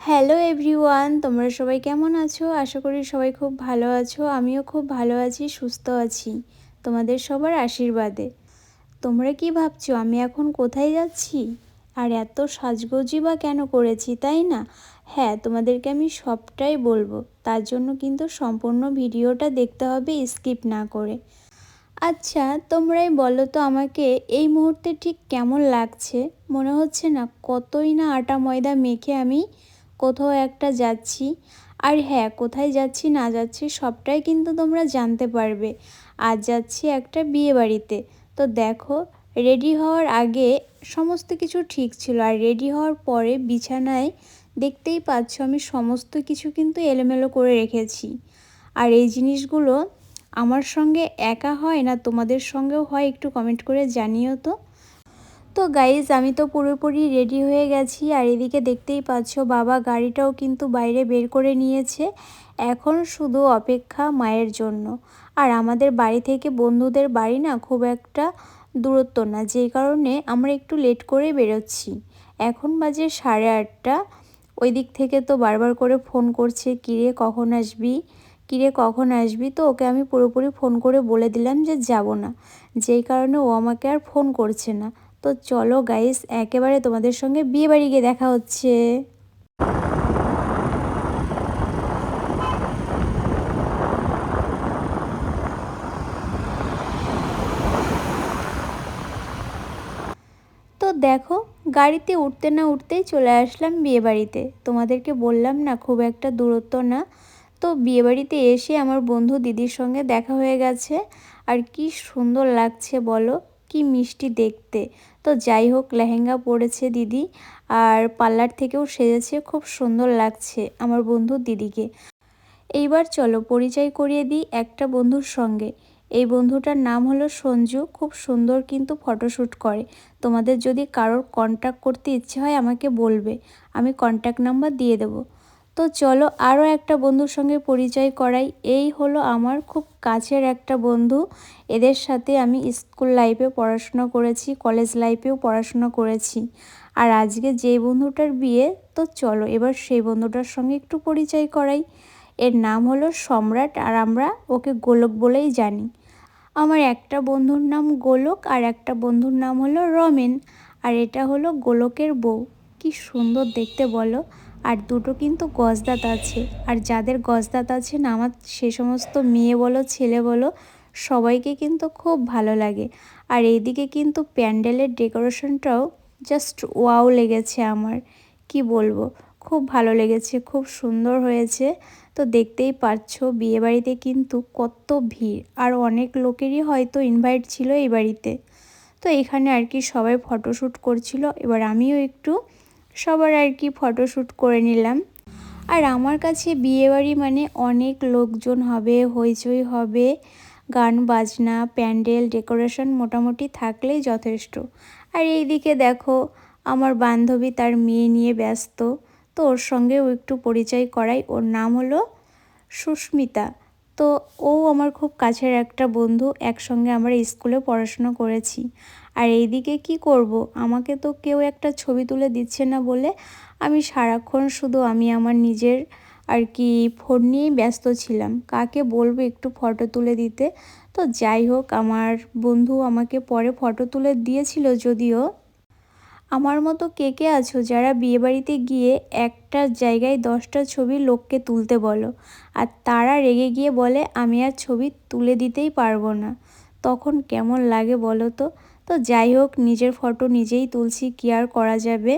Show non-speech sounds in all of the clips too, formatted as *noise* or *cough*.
Hello everyone, তোমরা সবাই কেমন আছো? আশা করি সবাই খুব ভালো আছো, আমিও খুব ভালো আছি, সুস্থ আছি, তোমাদের সবার আশীর্বাদে। তোমরা কি ভাবছ, আমি এখন কোথায় যাচ্ছি? আর এত সাজগোজি বা কেন করেছি, তাই না? হ্যাঁ তোমাদেরকে আমি সবটাই বলব, তার জন্য কিন্তু সম্পূর্ণ ভিডিওটা দেখতে হবে, স্কিপ না করে। আচ্ছা তোমরাই বলো তো আমাকে, এই মুহূর্তে ঠিক কেমন লাগছে? মনে হচ্ছে না কতই না আটা ময়দা মেখে আমি কোথাও একটা যাচ্ছি। আর হ্যাঁ কোথায় যাচ্ছি না যাচ্ছি সবটাই কিন্তু তোমরা জানতে পারবে। আজ যাচ্ছি একটা বিয়ে বাড়িতে তো দেখো, রেডি হওয়ার আগে সমস্ত কিছু ঠিক ছিল। আর রেডি হওয়ার পরে বিছানায় দেখতেই পাচ্ছ আমি সমস্ত কিছু কিন্তু এলোমেলো করে রেখেছি। আর এই জিনিসগুলো আমার সঙ্গে একা হয় না, তোমাদের সঙ্গেও হয় একটু কমেন্ট করে জানিও তো। তো গাইজ আমি তো পুরোপুরি রেডি হয়ে গেছি, আর এদিকে দেখতেই পাচ্ছ বাবা গাড়িটাও কিন্তু বাইরে বের করে নিয়েছে। এখন শুধু অপেক্ষা মায়ের জন্য। আর আমাদের বাড়ি থেকে বন্ধুদের বাড়ি না খুব একটা দূরত্ব না যেই কারণে আমরা একটু লেট করে বেরোচ্ছি। এখন বাজে সাড়ে আটটা। ওই দিক থেকে তো বারবার করে ফোন করছে, কিরে, কখন আসবি? কিরে, কখন আসবি তো? ওকে আমি পুরোপুরি ফোন করে বলে দিলাম যে যাব না। যেই কারণে ও আমাকে আর ফোন করছে না। তো চলো গাইস একেবারে তোমাদের সঙ্গে বিয়ে বাড়ি গিয়ে দেখা হচ্ছে। তো দেখো, গাড়িতে উঠতে না উঠতেই চলে আসলাম বিয়ে বাড়িতে। তোমাদেরকে বললাম না, খুব একটা দূরত্ব না। তো বিয়েবাড়িতে এসে আমার বন্ধু দিদির সঙ্গে দেখা হয়ে গেছে। আর কি সুন্দর লাগছে বলো, কি মিষ্টি দেখতে। তো যাই হোক, লেহেঙ্গা পরেছে দিদি আর পার্লার থেকেও সেজেছে, খুব সুন্দর লাগছে আমার বন্ধু দিদিকে। এইবার চলো পরিচয় করিয়ে দিই একটা বন্ধুর সঙ্গে। এই বন্ধুটার নাম হলো সঞ্জু, খুব সুন্দর কিন্তু ফটোশ্যুট করে। তোমাদের যদি কারোর কন্ট্যাক্ট করতে ইচ্ছে হয় আমাকে বলবে, আমি কন্ট্যাক্ট নাম্বার দিয়ে দেবো। তো চলো আরও একটা বন্ধুর সঙ্গে পরিচয় করাই। এই হলো আমার খুব কাছের একটা বন্ধু। এদের সাথে আমি স্কুল লাইফে পড়াশোনা করেছি, কলেজ লাইফেও পড়াশোনা করেছি। আর আজকে যে বন্ধুটার বিয়ে, তো চলো এবার সেই বন্ধুটার সঙ্গে একটু পরিচয় করাই। এর নাম হলো সম্রাট আর আমরা ওকে গোলক বলেই জানি। আমার একটা বন্ধুর নাম গোলক আর একটা বন্ধুর নাম হলো রমেন। আর এটা হলো গোলকের বউ। কি সুন্দর দেখতে বলো। আর দুটো কিন্তু গজদাত আছে। আর যাদের গজদাত আছে না, আমার সে সমস্ত মেয়ে বলো, ছেলে বলো, সবাইকে কিন্তু খুব ভালো লাগে। আর এইদিকে কিন্তু প্যান্ডেলের ডেকোরেশনটাও জাস্ট ওয়াও লেগেছে আমার। কি বলব? খুব ভালো লেগেছে, খুব সুন্দর হয়েছে। তো দেখতেই পাচ্ছ বিয়েবাড়িতে কিন্তু কত ভিড়। আর অনেক লোকেরই হয়তো ইনভাইট ছিল এই বাড়িতে। তো এখানে আর কি সবাই ফটোশ্যুট করছিল। এবার আমিও একটু সবার আর কি ফটোশ্যুট করে নিলাম। আর আমার কাছে বিয়েবাড়ি মানে অনেক লোকজন হবে, হইচই হবে, গান, বাজনা, প্যান্ডেল, ডেকোরেশন মোটামুটি থাকলেই যথেষ্ট। আর এইদিকে দেখো, আমার বান্ধবী তার মেয়ে নিয়ে ব্যস্ত, তো ওর সঙ্গেও একটু পরিচয় করাই। ওর নাম হলো সুস্মিতা। তো ও আমার খুব কাছের একটা বন্ধু, একসঙ্গে আমরা স্কুলে পড়াশোনা করেছি। আর এইদিকে কি করব? আমাকে তো কেউ একটা ছবি তুলে দিচ্ছে না বলে আমি সারাক্ষণ শুধু আমি আমার নিজের আর কি ফোন নিয়েই ব্যস্ত ছিলাম। কাকে বলব একটু ফটো তুলে দিতে? তো যাই হোক, আমার বন্ধু আমাকে পরে ফটো তুলে দিয়েছিল যদিও। আমার মতো কে কে আছো যারা বিয়েবাড়িতে গিয়ে একটা জায়গায় দশটা ছবি লোককে তুলতে বলো, আর তারা রেগে গিয়ে বলে, আমি আর ছবি তুলে দিতেই পারব না। তখন কেমন লাগে বলো তো? তো যাই হোক, নিজের ফটো নিজেই তুলছি, কি আর করা যাবে?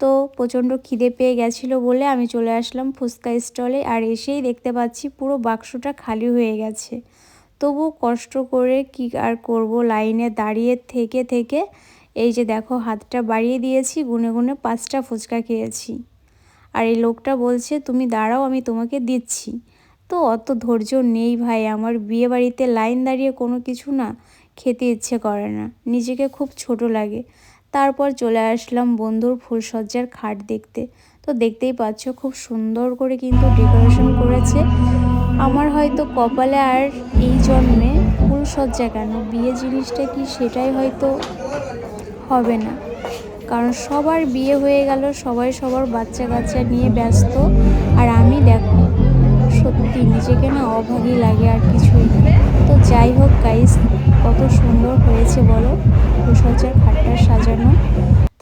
তো প্রচণ্ড খিদে পেয়ে গেছিল বলে আমি চলে আসলাম ফুচকা স্টলে আর এসেই দেখতে পাচ্ছি পুরো বাক্সটা খালি হয়ে গেছে। তবু কষ্ট করে কি আর করব? লাইনে দাঁড়িয়ে থেকে থেকে এই যে দেখো, হাতটা বাড়িয়ে দিয়েছি, গুনে গুনে পাঁচটা ফুচকা খেয়েছি। আর এই লোকটা বলছে, তুমি দাঁড়াও, আমি তোমাকে দিচ্ছি। তো অত ধৈর্য নেই ভাই, আমার বিয়ে বাড়িতে লাইন দাঁড়িয়ে কোনো কিছু না। খেতে ইচ্ছে করে না। নিজেকে খুব ছোট লাগে। তারপর চলে আসলাম বন্ধুর ফুলসজ্জার খাট দেখতে। তো দেখতেই পাচ্ছ খুব সুন্দর করে কিন্তু ডেকোরেশন করেছে। আমার হয়তো কপালে আর এই জন্মে ফুল সাজসজ্জা কেন? বিয়ে জিনিসটা কি সেটাই হয়তো হবে না। কারণ সবার বিয়ে হয়ে গেল, সবাই সবার বাচ্চা কাচ্চা নিয়ে ব্যস্ত। আর আমি দেখো, সত্যি নিজেকে না অভাগী লাগে আর কিছুই তো যাই হোক গাইস কত সুন্দর হয়েছে বলো? ফুলসজ্জার খাটটা সাজানো।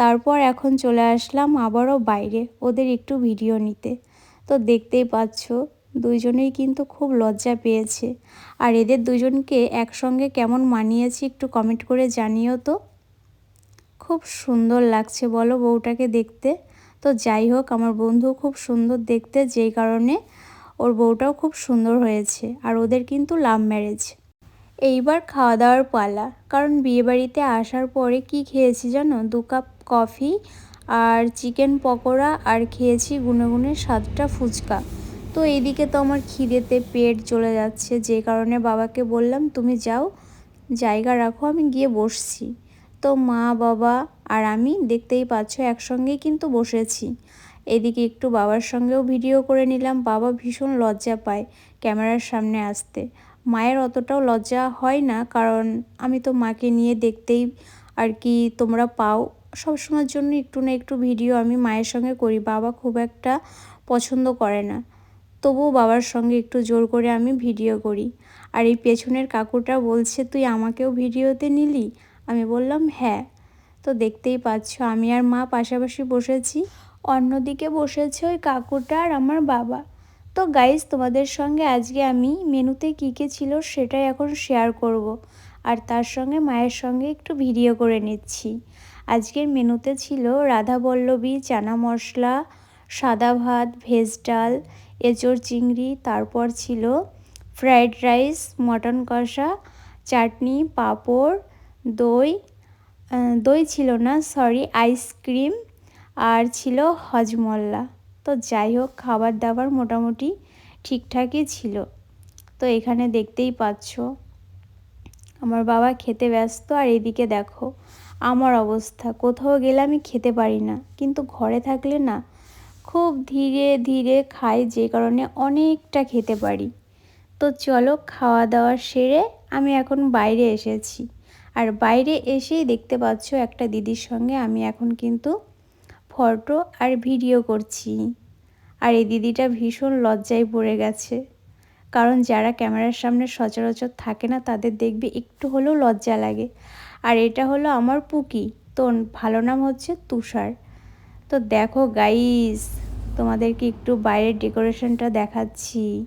তারপর এখন চলে আসলাম আবারও বাইরে, ওদের একটু ভিডিও নিতে। তো দেখতেই পাচ্ছ, দুইজনেই কিন্তু খুব লজ্জা পেয়েছে। আর এদের দুজনকে একসঙ্গে কেমন মানিয়েছি একটু কমেন্ট করে জানিও তো। খুব সুন্দর লাগছে বলো বউটাকে দেখতে। তো যাই হোক, আমার বন্ধু খুব সুন্দর দেখতে, যেই কারণে ওর বউটাও খুব সুন্দর হয়েছে। আর ওদের কিন্তু লাভ ম্যারেজ এইবার খাওয়া দাওয়ার পালা। কারণ বিয়েবাড়িতে আসার পরে কি খেয়েছি জানো? দু কাপ কফি আর চিকেন পকোড়া আর খেয়েছি গুনে গুনে সাতটা ফুচকা। তো এইদিকে তো আমার খিদেতে পেট চলে যাচ্ছে। যে কারণে বাবাকে বললাম, তুমি যাও, জায়গা রাখো, আমি গিয়ে বসছি। তো মা, বাবা আর আমি দেখতেই পাচ্ছ একসঙ্গেই কিন্তু বসেছি। এদিকে একটু বাবার সঙ্গেও ভিডিও করে নিলাম। বাবা ভীষণ লজ্জা পায় ক্যামেরার সামনে আসতে। মায়ের অতটাও লজ্জা হয় না, কারণ আমি তো মাকে নিয়ে দেখতেই আর কি তোমরা পাও। সবসময়ের জন্য একটু না একটু ভিডিও আমি মায়ের সঙ্গে করি, বাবা খুব একটা পছন্দ করে না। তবুও বাবার সঙ্গে একটু জোর করে আমি ভিডিও করি। আর এই পেছনের কাকুটা বলছে, তুই আমাকেও ভিডিওতে নিলি? আমি বললাম হ্যাঁ। তো দেখতেই পাচ্ছ, আমি আর মা পাশাপাশি বসেছি। অন্যদিকে বসেছে ওই কাকুটা আর আমার বাবা। তো গাইজ তোমাদের সঙ্গে আজকে আমি মেনুতে কী কী ছিল সেটাই এখন শেয়ার করব। আর তার সঙ্গে মায়ের সঙ্গে একটু ভিডিও করে নিচ্ছি আজকের মেনুতে ছিল রাধা বল্লবী চানা মশলা, সাদা ভাত ভেজ ডাল, এঁচড় চিংড়ি, তারপর ছিল ফ্রায়েড রাইস মটন কষা, চাটনি, পাঁপড়, দই দই ছিল না সরি আইসক্রিম আর ছিল হজমল্লা তো যাই হোক খাবার দাবার মোটামুটি ঠিকঠাকই ছিল। তো এখানে দেখতেই পাচ্ছ, আমার বাবা খেতে ব্যস্ত আর এদিকে দেখো, আমার অবস্থা। কোথাও গেলে আমি খেতে পারি না, কিন্তু ঘরে থাকলে না, খুব ধীরে ধীরে খাই যে কারণে অনেকটা খেতে পারি। তো চলো খাওয়া দাওয়া সেরে আমি এখন বাইরে এসেছি। আর বাইরে এসেই দেখতে পাচ্ছ একটা দিদির সঙ্গে আমি এখন কিন্তু ফটো আর ভিডিও করছি। আর এই দিদিটা ভীষণ লজ্জায় পড়ে গেছে। কারণ যারা ক্যামেরার সামনে সচরাচর থাকে না, তাদের দেখবে একটু হলেও লজ্জা লাগে। আর এটা হলো আমার পুকি। তো ভালো নাম হচ্ছে তুষার। তো দেখো গাইস তোমাদেরকে একটু বাইরের ডেকোরেশনটা দেখাচ্ছি।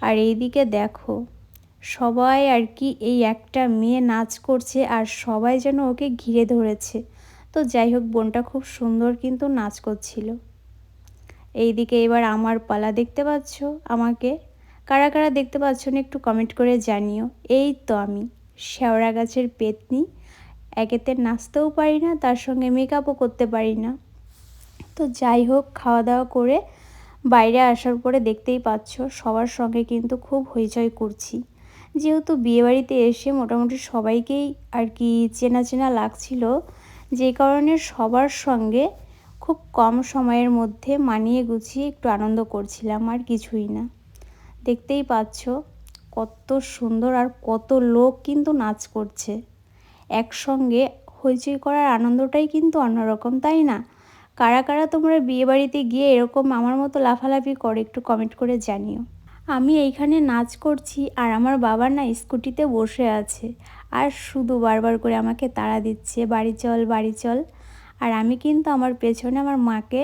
আর এইদিকে দেখো, সবাই আর কি এই একটা মেয়ে নাচ করছে আর সবাই যেন ওকে ঘিরে ধরেছে। তো যাই হোক, বোনটা খুব সুন্দর কিন্তু নাচ করছিল। এইদিকে এবার আমার পালা দেখতে পাচ্ছ আমাকে? কারা কারা দেখতে পাচ্ছ না একটু কমেন্ট করে জানিও। এই তো আমি, শেওড়া গাছের পেতনি। একেতে নাচতেও পারি না, তার সঙ্গে মেকআপও করতে পারি না। তো যাই হোক খাওয়া দাওয়া করে বাইরে আসার পরে দেখতেই পাচ্ছ সবার সঙ্গে কিন্তু খুব হইচই করছি। যেহেতু বিয়েবাড়িতে এসে মোটামুটি সবাইকেই আর কি চেনা চেনা লাগছিল যে কারণে সবার সঙ্গে খুব কম সময়ের মধ্যে মানিয়ে গুছিয়ে একটু আনন্দ করছিলাম আর কিছুই না। দেখতেই পাচ্ছ কত সুন্দর আর কত লোক কিন্তু নাচ করছে। একসঙ্গে হইচই করার আনন্দটাই কিন্তু অন্যরকম, তাই না? কারা কারা তোমরা বিয়েবাড়িতে গিয়ে এরকম আমার মতো লাফালাফি করে একটু কমেন্ট করে জানিও। আমি এইখানে নাচ করছি আর আমার বাবা না স্কুটিতে বসে আছে। আর শুধু বারবার করে আমাকে তাড়া দিচ্ছে, বাড়ি চল বাড়ি চল। আর আমি কিন্তু আমার পেছনে আমার মাকে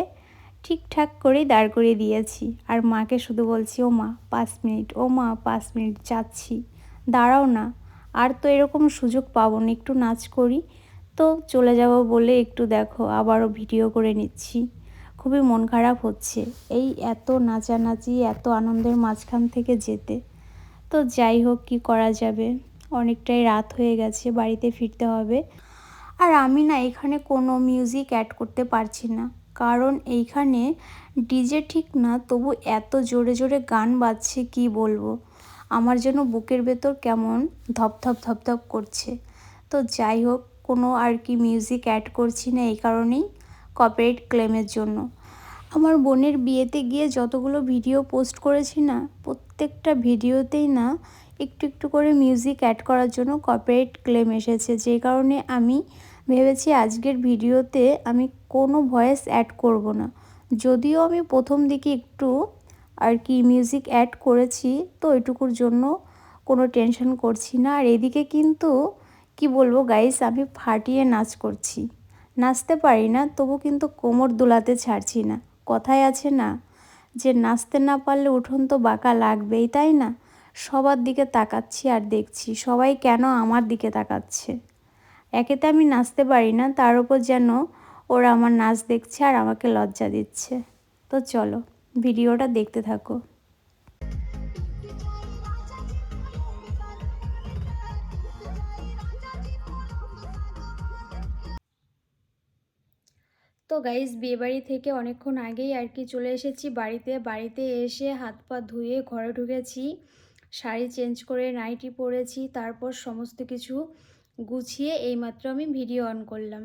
ঠিকঠাক করেই দাঁড় করিয়ে দিয়েছি। আর মাকে শুধু বলছি, ও মা, পাঁচ মিনিট, ও মা, পাঁচ মিনিট, যাচ্ছি। দাঁড়াও না। আর তো এরকম সুযোগ পাবো না, একটু নাচ করি। তো চলে যাব বলে একটু দেখো, আবারও ভিডিও করে নিচ্ছি। খুবই মন খারাপ হচ্ছে। এই এত নাচানাচি, এত আনন্দের মাঝখান থেকে যেতে। তো যাই হোক, কি করা যাবে? অনেকটাই রাত হয়ে গেছে, বাড়িতে ফিরতে হবে। আর আমি না এখানে কোনো মিউজিক অ্যাড করতে পারছি না। কারণ এইখানে ডিজে ঠিক না, তবু এত জোরে জোরে গান বাজছে, কি বলব? আমার যেন বুকের ভেতর কেমন ধপধপ ধপধপ করছে। তো যাই হোক, কোনো আর কি মিউজিক অ্যাড করছি না এই কারণেই। কপিরাইট ক্লেমের জন্য। আমার বোনের বিয়েতে গিয়ে যতগুলো ভিডিও পোস্ট করেছি না, প্রত্যেকটা ভিডিওতেই না একটু একটু করে মিউজিক অ্যাড করার জন্য কপিরাইট ক্লেম এসেছে। যে কারণে আমি ভেবেছি আজকের ভিডিওতে আমি কোনো ভয়েস অ্যাড করব না। যদিও আমি প্রথম দিকে একটু আর কি মিউজিক অ্যাড করেছি, তো এটুকুর জন্য কোনো টেনশন করছি না। আর এদিকে কিন্তু কি বলব গাইস আমি ফাটিয়ে নাচ করছি। নাচতে পারি না, তবু কিন্তু কোমর দুলাতে ছাড়ছি না। কথায় আছে না, যে নাচতে না পারলে উঠোন তো বাঁকা লাগবেই, তাই না? সবার দিকে তাকাচ্ছি আর দেখছি, সবাই কেন আমার দিকে তাকাচ্ছে? একেতে আমি নাচতে পারি না, তার উপর যেন ওরা আমার নাচ দেখছে আর আমাকে লজ্জা দিচ্ছে। তো চলো, ভিডিওটা দেখতে থাকো। তো গাইজ বিয়েবাড়ি থেকে অনেকক্ষণ আগেই আর কি চলে এসেছি বাড়িতে। বাড়িতে এসে হাত পা ধুয়ে ঘরে ঢুকেছি, শাড়ি চেঞ্জ করে নাইটি পরেছি, তারপর সমস্ত কিছু গুছিয়ে এইমাত্র আমি ভিডিও অন করলাম।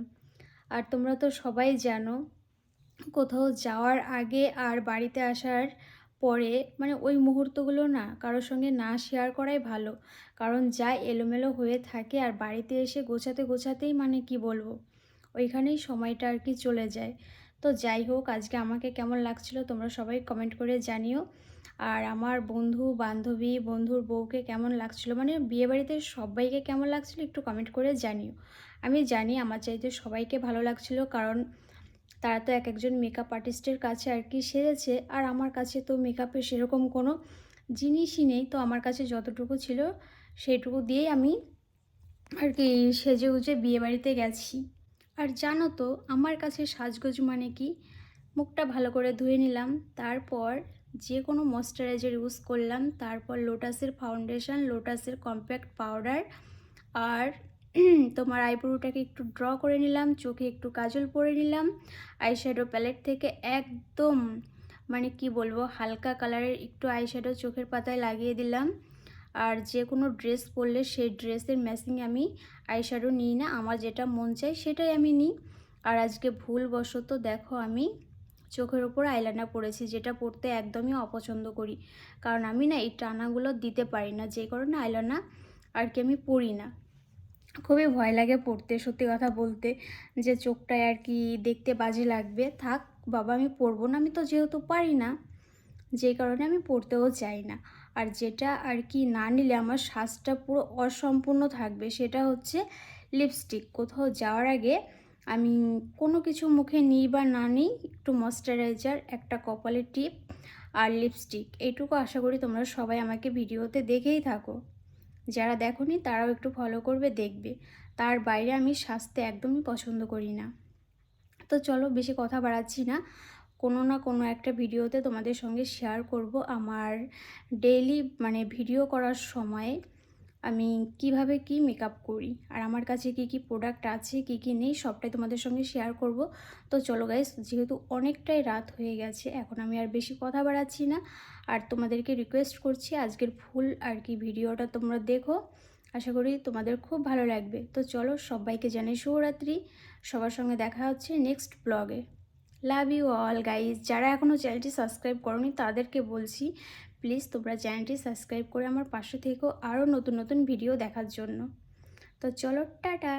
আর তোমরা তো সবাই জানো, কোথাও যাওয়ার আগে আর বাড়িতে আসার পরে মানে ওই মুহূর্তগুলো না কারোর সঙ্গে না শেয়ার করাই ভালো। কারণ যা এলোমেলো হয়ে থাকে আর বাড়িতে এসে গোছাতে গোছাতেই মানে কি বলব? ওইখানেই সময়টা আর কি চলে যায়। তো যাই হোক, আজকে আমাকে কেমন লাগছিল তোমরা সবাই কমেন্ট করে জানিও। আর আমার বন্ধু, বান্ধবী, বন্ধুর বউকে কেমন লাগছিল? মানে বিয়েবাড়িতে সবাইকে কেমন লাগছিল একটু কমেন্ট করে জানিও। আমি জানি আমার চাইতে সবাইকে ভালো লাগছিল কারণ তারা তো এক একজন মেকআপ আর্টিস্টের কাছে আর কি সেরেছে আর আমার কাছে তো মেকআপের সেরকম কোনো জিনিসই নেই। তো আমার কাছে যতটুকু ছিল সেইটুকু দিয়েই আমি আর কি সেজে উজে বিয়েবাড়িতে গেছি। আর জানো তো, আমার কাছে সাজগোজ মানে কি? মুখটা ভালো করে ধুয়ে নিলাম, তারপর যে কোনো ময়শ্চারাইজার ইউজ করলাম, তারপর লোটাসের ফাউন্ডেশন, লোটাসের কম্প্যাক্ট পাউডার আর *clears throat* তোমার আইব্রোটাকে একটু ড্র করে নিলাম, চোখে একটু কাজল পরে নিলাম, আইশ্যাডো প্যালেট থেকে একদম মানে কি বলব, হালকা কালারের একটু আইশ্যাডো চোখের পাতায় লাগিয়ে দিলাম। আর যে কোনো ড্রেস পরলে সেই ড্রেসের ম্যাচিং আমি আইশ্যাডো নিই না, আমার যেটা মন চাই সেটাই আমি নিই। আর আজকে ভুলবশত দেখো আমি চোখের ওপর আইলাইনার পরেছি, যেটা পরতে একদমই অপছন্দ করি। কারণ আমি না এই টানাগুলো দিতে পারি না, যে কারণে আইলাইনার আর কি আমি পরি না। খুবই ভয় লাগে পড়তে সত্যি কথা বলতে, যে চোখটায় আর কি দেখতে বাজে লাগবে। থাক বাবা আমি পরবো না, আমি তো যেহেতু পারি না, যে কারণে আমি পড়তেও চাই না। আর যেটা আর কি না নিলে আমার শ্বাসটা পুরো অসম্পূর্ণ থাকবে, সেটা হচ্ছে লিপস্টিক কোথাও যাওয়ার আগে আমি কোনো কিছু মুখে নিই বা না নিই, একটু ময়শ্চারাইজার একটা কপালের টিপ আর লিপস্টিক এইটুকু আশা করি তোমরা সবাই আমাকে ভিডিওতে দেখেই থাকো। যারা দেখনি তারাও একটু ফলো করবে, দেখবে। তার বাইরে আমি স্বাস্থ্য একদমই পছন্দ করি না। তো চলো বেশি কথা বাড়াচ্ছি না। কোনো না কোনো একটা ভিডিওতে তোমাদের সঙ্গে শেয়ার করব আমার ডেইলি মানে ভিডিও করার সময় আমি কীভাবে কি মেকআপ করি, আর আমার কাছে কি কি প্রোডাক্ট আছে, কি কি নেই, সবটাই তোমাদের সঙ্গে শেয়ার করব। তো চলো গাইস যেহেতু অনেকটাই রাত হয়ে গেছে, এখন আমি আর বেশি কথা বাড়াচ্ছি না। আর তোমাদেরকে রিকোয়েস্ট করছি আজকের ফুল আর কি ভিডিওটা তোমরা দেখো। আশা করি তোমাদের খুব ভালো লাগবে। তো চলো সবাইকে জানাই শুভরাত্রি। সবার সঙ্গে দেখা হচ্ছে নেক্সট ব্লগে লাভ ইউ অল গাইজ যারা এখনও চ্যানেলটি সাবস্ক্রাইব করনি, তাদেরকে বলছি প্লিজ তোমরা চ্যানেলটি সাবস্ক্রাইব করে আমার পাশে থেকেও আরও নতুন নতুন ভিডিও দেখার জন্য। তো চলো, টাটা!